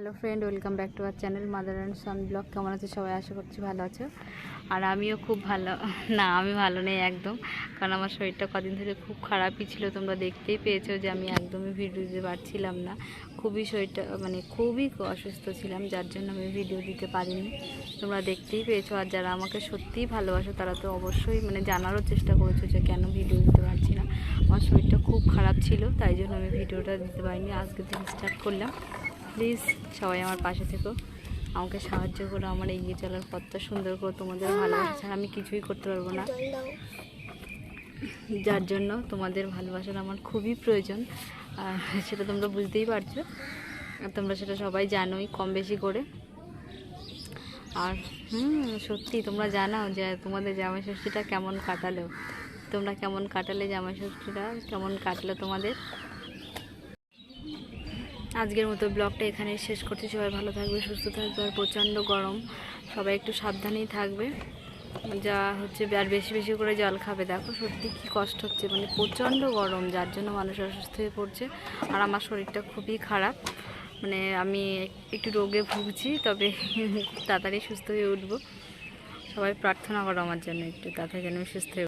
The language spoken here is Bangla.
Hello friend welcome back to our channel mother and son blog কেমন আছে সবাই? আশা করছি ভালো আছো। আর আমিও খুব ভালো। না, আমি ভালো নেই একদম। কারণ আমার শরীরটা কদিন ধরে খুব খারাপই ছিল, তোমরা দেখতেই পেয়েছ যে আমি একদমই ভিডিও দিতে পারছিলাম না। খুবই শরীরটা মানে খুবই অসুস্থ ছিলাম, যার জন্য আমি ভিডিও দিতে পারিনি। তোমরা দেখতেই পেয়েছ। আর যারা আমাকে সত্যিই ভালোবাসো, তারা তো অবশ্যই মানে জানারও চেষ্টা করেছ যে কেন ভিডিও দিতে পারছি না। আমার শরীরটা খুব খারাপ ছিল, তাই জন্য আমি ভিডিওটা দিতে পারিনি। আজকে থেকে স্টার্ট করলাম। প্লিজ সবাই আমার পাশে থেকো। আমাকে সাহায্য করো, আমার এগিয়ে চলার পথটা সুন্দর করো, তোমাদের ভালোবাসা আমি কিছুই করতে পারব না। যার জন্য তোমাদের ভালোবাসার আমার খুবই প্রয়োজন। সেটা তোমরা বুঝতেই পারছ। আর তোমরা সেটা সবাই জানোই কম বেশি করে। আর, হুম, সত্যি তোমরা জানাও যে তোমাদের জামাই ষষ্ঠীটা কেমন কাটালো। তোমরা কেমন কাটালে জামাই ষষ্ঠীটা, কেমন কাটলো তোমাদের? আজকের মতো ব্লগটা এখানে শেষ করছি। সবাই ভালো থাকবে, সুস্থ থাকবে আর প্রচণ্ড গরম। সবাই একটু সাবধানেই থাকবে। যা হচ্ছে, আর বেশি বেশি করে জল খাবে। দেখো সত্যি কি কষ্ট হচ্ছে মানে প্রচণ্ড গরম, যার জন্য মানুষ অসুস্থ হয়ে পড়ছে। আর আমার শরীরটা খুবই খারাপ। মানে আমি একটু রোগে ভুগছি, তবে তাড়াতাড়ি সুস্থ হয়ে উঠবো। সবাই প্রার্থনা করো আমার জন্য একটু, তাড়াতাড়ি যেন আমি সুস্থ হয়ে